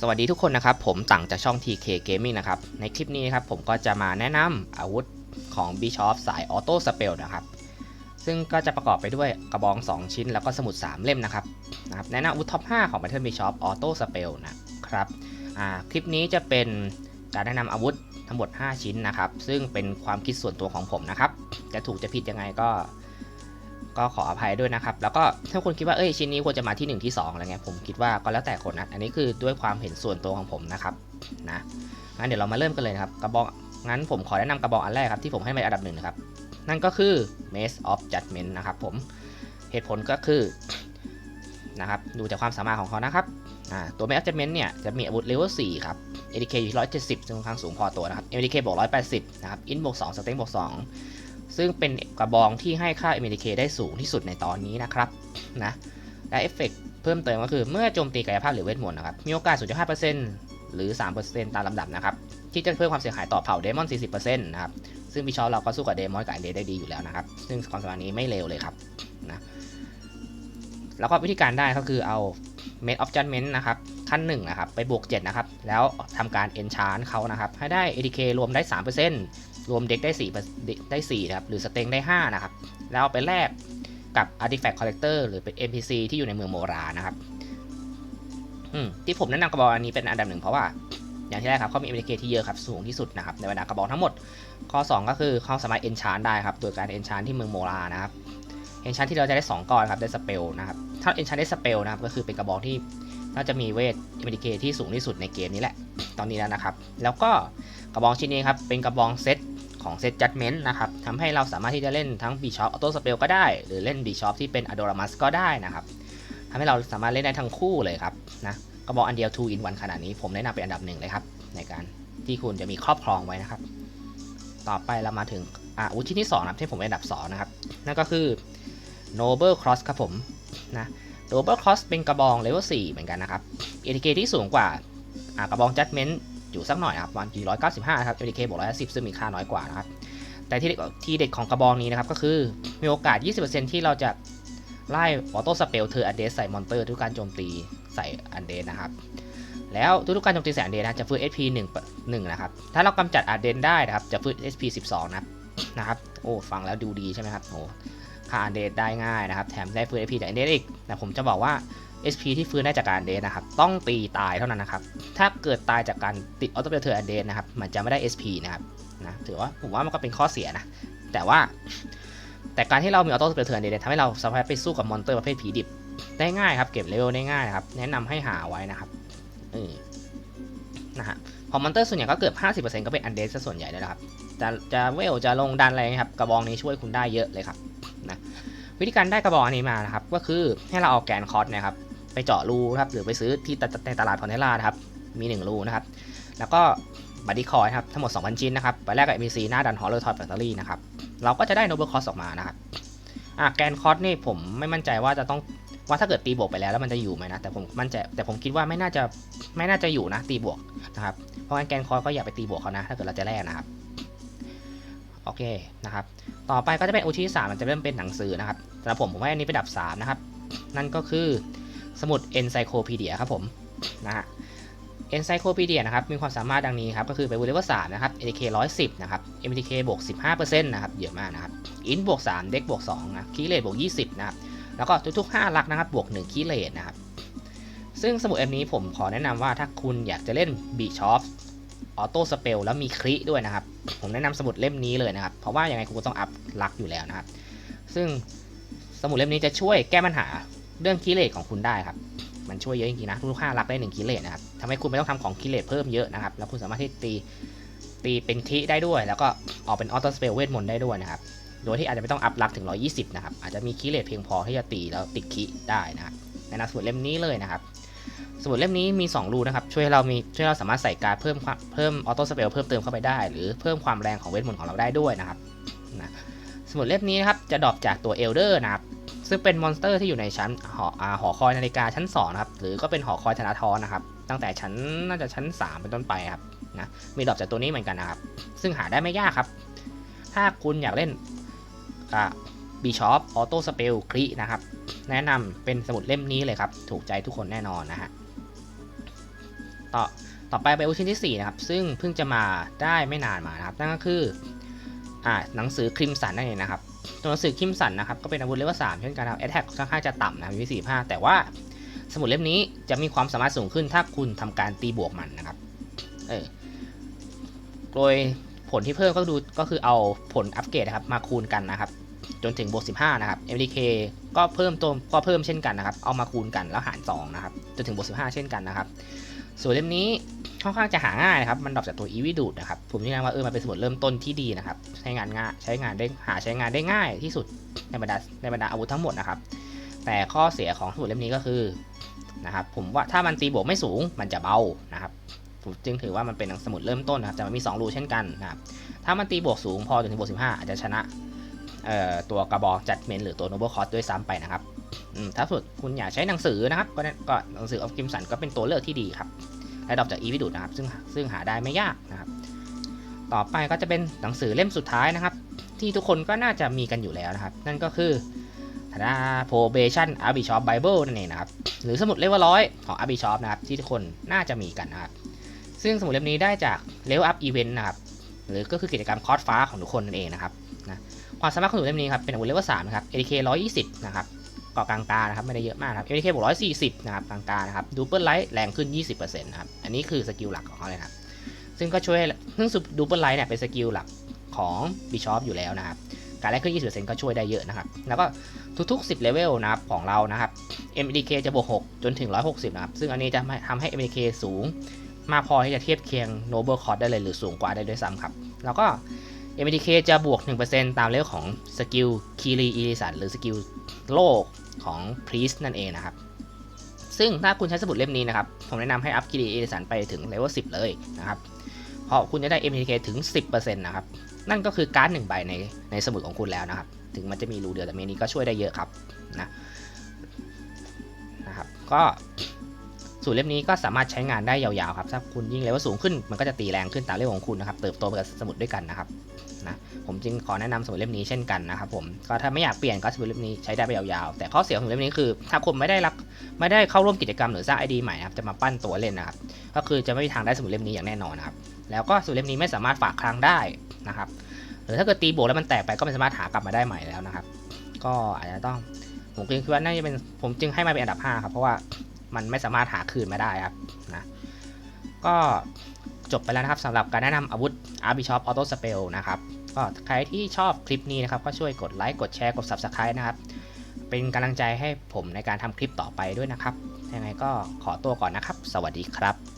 สวัสดีทุกคนนะครับ ผมต่างจากช่อง TK Gaming นะครับ ในคลิปนี้นะครับผมก็จะมาแนะนำอาวุธของ Bishop สาย Auto Spell นะครับ ซึ่งก็จะประกอบไปด้วยกระบอง 2 ชิ้นแล้วก็สมุด 3 เล่มนะครับนะครับ แนะนำอาวุธท็อป 5 ของ Battle Bishop Auto Spell นะครับคลิปนี้จะเป็นการแนะนำอาวุธทั้งหมด 5 ชิ้นนะครับ ซึ่งเป็นความคิดส่วนตัวของผมนะครับ จะถูกจะผิดยังไงก็ ก็ขออภัยด้วยนะครับ แล้วก็ถ้าคุณคิดว่าเอ้ยชิ้นนี้ควรจะมาที่ 1 ที่2อะไรเงี้ยผมคิดว่าก็แล้วแต่คนนะอันนี้คือด้วยความเห็นส่วนตัวของผมนะครับนะงั้นเดี๋ยวเรามาเริ่มกันเลยนะครับกระบอกงั้นผมขอแนะนำกระบอกอันแรกครับที่ผมให้เป็นอันดับหนึ่งนะครับนั่นก็คือ Maze of Judgment นะครับผมเหตุผลก็คือนะครับดูจากความสามารถของเขานะครับอ่าตัว Maze of Judgment เนี่ยจะมีอาวุธเลเวล4ครับ ADK อยู่170ซึ่งค่อนข้างสูงพอตัวนะครับ ADK บวก180 นะครับ In บวก2 Strength บวก2 ซึ่งเป็นกระบองที่ให้ค่า MDK ได้สูงที่สุดในตอนนี้นะครับนะและเอฟเฟกเพิ่มเติมก็คือเมื่อโจมตีกายภาพหรือเวทมนต์นะครับมีโอกาส 0.5%หรือ 3%ตามลำดับนะครับที่จะเพิ่มความเสียหายต่อเผ่าเดมอน 40%นะครับซึ่งบิชอปเราก็สู้กับเดมอนกับอันเดได้ดีอยู่แล้วนะครับซึ่งความสามารถนี้ไม่เลวเลยครับนะแล้วก็วิธีการได้ก็คือเอา Made of Judgment นะครับ ขั้นหนึ่งนะครับไปบวก7นะครับแล้วทำการ Enchant เขานะครับให้ได้ ADK รวมได้ 3%รวมเด็กได้4ได้4นะครับหรือสเต็งได้ 5 นะครับ แล้วเอาไปแลกกับ Artifact Collector หรือเป็น NPC ที่อยู่ในเมืองโมรานะครับอืมที่ผมแนะนำกระบอกอันนี้เป็นอันดับหนึ่งเพราะว่าอย่างที่แรกครับเขามี ADK ที่เยอะครับสูงที่สุดนะครับในบรรดากระบอกทั้งหมด ข้อ 2 ก็คือเขาสามารถ Enchant ได้ครับโดยการ Enchant ที่เมืองโมรานะครับ Enchant ที่เราจะได้ 2ก้อนครับได้สเปลนะครับถ้า Enchant ได้สเปลนะครับก็คือเป็นกระบอกที่ น่าจะมีเวทเอเมริกที่สูงที่สุดในเกมนี้แหละ ตอนนี้แล้วนะครับ แล้วก็กระบองชิ้นนี้ครับ เป็นกระบองเซตของเซต Judgment นะครับทำให้เราสามารถที่จะเล่นทั้ง b s h o p Auto Spell ก็ได้ หรือเล่น b s h o p ที่เป็น Adoramus ก็ได้นะครับทำให้เราสามารถเล่นได้ทั้งคู่เลยครับนะกระบอกอันเดียว2 in 1ขนาดนี้ผมแนะนำเป็นอันดับหนึ่งเลยครับ ในการที่คุณจะมีครอบครองไว้นะครับ ต่อไปเรามาถึงอาวุธชิ้นที่2นะครับที่ผมเป็นอันดับ2นะครับนั่นก็คือ Noble Cross ครับผมนะ Noble Cross เป็นกระบองเลเวล4เหมือนกันนะครับ ATK ที่สูงกว่ากระบอง Judgment อยู่สักหน่อยครับวันที่195ครับ ATK บวก110ซึ่งมีค่าน้อยกว่านะครับแต่ที่เด็ดที่เด็ดของกระบองนี้นะครับก็คือมีโอกาส 20%ที่เราจะไล่ออโต้สเปลเธออันเดสใส่มอนเตอร์ทุกการโจมตีใส่อันเดสนะครับแล้วทุกๆการโจมตีใส่อันเดสนะจะฟื้น SP 1 1นะครับ ถ้าเรากำจัดอันเดนได้นะครับ จะฟื้น SP 12 นะนะครับ โอ้ ฟังแล้วดูดีใช่ไหมครับ โอ้ ค่าอันเดสได้ง่ายนะครับ แถมได้ฟื้น SP จากอันเดสอีก แต่ผมจะบอกว่า SP ที่ฟื้นได้จากการเดนนะครับ ต้องตีตายเท่านั้นนะครับ ถ้าเกิดตายจากการติดออโต้เปลเทอร์อันเดนนะครับ มันจะไม่ได้ SP นะครับ นะ ถือว่าผมว่ามันก็เป็นข้อเสียนะ แต่ว่า แต่การที่เรามีออโต้เปลเทอร์อันเดนทำให้เราสามารถไปสู้กับมอนเตอร์ประเภทผีดิบได้ง่ายครับ เก็บเลเวลได้ง่ายนะครับ แนะนำให้หาไว้นะครับเออนะฮะพอมอนเตอร์ส่วนใหญ่ก็เกือบ50%ก็เป็นอันเดนซะส่วนใหญ่เลยนะครับ จะจะเวลจะลงดันอะไรนะครับ กระบองนี้ช่วยคุณได้เยอะเลยครับ วิธีการได้กระบองอันนี้มานะครับ ก็คือให้เราเอาแกนคอร์สนะครับ ไปเจาะรูครับ หรือไปซื้อที่ในตลาดพอนเทล่านะครับ มี 1 รูนะครับ แล้วก็บัตตี้คอยครับ ทั้งหมด 2,000 ชิ้นนะครับไปแลกกับ MPC หน้าดันฮอลเลอร์ทอยแบตเตอรี่นะครับ เราก็จะได้โนเบิลคอร์สออกมานะครับอะแกนคอร์สนี่ผมไม่มั่นใจว่าจะต้องว่าถ้าเกิดตีบวกไปแล้วแล้วมันจะอยู่ไหมนะ แต่ผมมั่นใจแต่ผมคิดว่าไม่น่าจะไม่น่าจะอยู่นะตีบวกนะครับ เพราะงั้นแกนคอสก็อย่าไปตีบวกเขานะ ถ้าเกิดเราจะแลกนะครับ โอเคนะครับ ต่อไปก็จะเป็นโอุที่สามมันจะเริ่มเป็นหนังสือนะครับสำหรับผมผมให้อันนี้เป็นดับสามนะครับ นั่นก็คือสมุด Encyclopedia ครับผมนะฮะ Encyclopedia นะครับ มีความสามารถดังนี้ครับ ก็คือไปบูเลเวล3นะครับ ATK 110 นะครับ MTK บวก 15%นะครับ เยอะมากนะครับ IN บวก3เด็กบวก2นะคีเลตบวก 20 นะครับ แล้วก็ทุกๆ 5 ลักนะครับ บวก 1คีเลตนะครับ ซึ่งสมุดเอ็มนี้ผมขอแนะนำว่าถ้าคุณอยากจะเล่นบีชอฟ ออโต้สเปลแล้วมีคริด้วยนะครับ ผมแนะนำสมุดเล่มนี้เลยนะครับ เพราะว่ายังไงคุณก็ต้องอัพลักอยู่แล้วนะครับ ซึ่งสมุดเล่มนี้จะช่วยแก้ปัญหาเรื่องคีเลตของคุณได้ครับ มันช่วยเยอะจริงๆนะทุกๆ5ลักได้1คิเลตนะครับทำให้คุณไม่ต้องทำของคิเลตเพิ่มเยอะนะครับ แล้วคุณสามารถที่ตีตีเป็นคิได้ด้วย แล้วก็ออกเป็นออโต้สเปลเวทมนต์ได้ด้วยนะครับ โดยที่อาจจะไม่ต้องอัพลักถึง 120 นะครับ อาจจะมีคิเลตเพียงพอที่จะตีแล้วติดคิได้นะครับในหนังสมุดเล่มนี้เลยนะครับ สมุดเล่มนี้มี 2 รูนะครับ ช่วยเรามีช่วยเราสามารถใส่การเพิ่มเพิ่มออโต้สเปลเพิ่มเติมเข้าไปได้ หรือเพิ่มความแรงของเวทมนต์ของเราได้ด้วยนะครับนะสมุดเล่มนี้นะครับจะดรอปจากตัวเอลเดอร์นะครับซึ่งเป็นมอนสเตอร์ที่อยู่ในชั้นหออหอคอยนาฬิกาชั้น2นะครับหรือก็เป็นหอคอยธนาธรนะครับตั้งแต่ชั้นน่าจะชั้น 3 เป็นต้นไปครับนะมีดรอปจากตัวนี้เหมือนกันนะครับ ซึ่งหาได้ไม่ยากครับ ถ้าคุณอยากเล่นบีชอปออโต้สเปลคลีนะครับ แนะนำเป็นสมุดเล่มนี้เลยครับ ถูกใจทุกคนแน่นอนนะฮะ ต่อต่อไปไปอาวุชิ้นที่ 4 นะครับ ซึ่งเพิ่งจะมาได้ไม่นานมานะครับ นั่นก็คืออ่าหนังสือคริมสันนั่นเองนะครับ ตัวหนังสือคริมสันนะครับ ก็เป็นอาวุธเลเวล3เช่นกันครับแอตแทกค่อนข้างจะต่ำนะครับวิสี่ห้าแต่ว่าสมุดเล่มนี้จะมีความสามารถสูงขึ้นถ้าคุณทำการตีบวกมันนะครับ เออ โดยผลที่เพิ่มก็ดูก็คือเอาผลอัปเกรดนะครับมาคูณกันนะครับ จนถึงบวก15 นะครับ MDK ก็เพิ่มตัวก็เพิ่มเช่นกันนะครับ เอามาคูณกันแล้วหาร2นะครับ จนถึงบวก15 เช่นกันนะครับ ส่วนเล่มนี้ค่อนข้างจะหาง่ายนะครับ มันดรอปจากตัว e v ดูดนะครับ ผมแนะนำว่าเออมันเป็นสมุดเริ่มต้นที่ดีนะครับ ใช้งานง่ายใช้งานได้หาใช้งานได้ง่ายที่สุดในบรรดาในบรรดาอาวุธทั้งหมดนะครับ แต่ข้อเสียของสมุดเล่มนี้ก็คือนะครับผมว่าถ้ามันตีบวกไม่สูงมันจะเบานะครับผมจึงถือว่ามันเป็นสมุดเริ่มต้นนะครับแต่มันมี 2 รูเช่นกันนะครับถ้ามันตีบวกสูงพอจนถึงบวก15 อาจจะชนะตัวกระบอกจัดเมนหรือตัวโนเบิลคอร์สด้วยซ้ำไปนะครับ ถ้าสุดคุณอยากใช้หนังสือนะครับ ก็ก็หนังสือออฟกิมสันก็เป็นตัวเลือกที่ดีครับและดรอปจากอีวิดูดนะครับ ซึ่งซึ่งหาได้ไม่ยากนะครับ ต่อไปก็จะเป็นหนังสือเล่มสุดท้ายนะครับ ที่ทุกคนก็น่าจะมีกันอยู่แล้วนะครับ นั่นก็คือธนา probation arbitrage bible นั่นเองนะครับ หรือสมุดเลเวลร้อยของ arbitrage นะครับ ที่ทุกคนน่าจะมีกันนะครับ ซึ่งสมุดเล่มนี้ได้จาก level up event นะครับ หรือก็คือกิจกรรมคอร์สฟ้าของทุกคนนั่นเองนะครับนะความสามารถของสมุดเล่มนี้ครับเป็นอาวุธเลเวล3นะครับ ADK 120 นะครับ เกาะกลางตานะครับไม่ได้เยอะมากครับ ADK บวก140 นะครับกลางตานะครับดูเปิลไลท์แรงขึ้น 20%นะครับ อันนี้คือสกิลหลักของเขาเลยครับ ซึ่งก็ช่วยซึ่งดูเปิลไลท์เนี่ยเป็นสกิลหลักของบิชอปอยู่แล้วนะครับ การแรงขึ้น 20%ก็ช่วยได้เยอะนะครับ แล้วก็ทุกๆ 10 เลเวลนะครับของเรานะครับ MDK จะบวก 6 จนถึง 160 นะครับ ซึ่งอันนี้จะทำให้ MDK สูง มากพอที่จะเทียบเคียง Noble Cost ได้เลยหรือสูงกว่าได้ด้วยซ้ำครับ แล้วก็ MDK จะบวก 1%ตามเลเวลของสกิลคีรีอีริสันหรือสกิลโลก ของ Priest นั่นเองนะครับ ซึ่งถ้าคุณใช้สมุดเล่มนี้นะครับ ผมแนะนำให้อัพคีรีอีริสันไปถึงเลเวล10 เลยนะครับ เพราะคุณจะได้ MTK ถึง 10%นะครับ นั่นก็คือการ์ดหนึ่งใบในในสมุดของคุณแล้วนะครับ ถึงมันจะมีรูเดียวแต่เมนี้ก็ช่วยได้เยอะครับนะนะครับ ก็ สูตรเล่มนี้ก็สามารถใช้งานได้ยาวๆครับ ถ้าคุณยิ่งเลเวลสูงขึ้น มันก็จะตีแรงขึ้นตามเลเวลของคุณนะครับ เติบโตไปกับสมุดด้วยกันนะครับ นะ ผมจึงขอแนะนำสมุดเล่มนี้เช่นกันนะครับผม ก็ถ้าไม่อยากเปลี่ยนก็สมุดเล่มนี้ใช้ได้ไปยาวๆ แต่ข้อเสียของสมุดเล่มนี้คือ ถ้าคุณไม่ได้รับ ไม่ได้เข้าร่วมกิจกรรมหรือสร้างไอดีใหม่นะครับจะมาปั้นตัวเล่นนะครับ ก็คือจะไม่มีทางได้สมุดเล่มนี้อย่างแน่นอนนะครับ แล้วก็สมุดเล่มนี้ไม่สามารถฝากครั้งได้นะครับ หรือถ้าเกิดตีบวกแล้วมันแตกไปก็ไม่สามารถหากลับมาได้ใหม่แล้วนะครับ ก็อาจจะต้องผมคิดว่าน่าจะเป็นผมจึงให้มาเป็นอันดับ5ครับเพราะว่า มันไม่สามารถหาคืนมาได้ครับนะก็จบไปแล้วนะครับสำหรับการแนะนำอาวุธ Arbishop Auto Spell นะครับก็ใครที่ชอบคลิปนี้นะครับ ก็ช่วยกดไลค์กดแชร์กด Subscribe นะครับ เป็นกำลังใจให้ผมในการทำคลิปต่อไปด้วยนะครับยังไงก็ขอตัวก่อนนะครับ สวัสดีครับ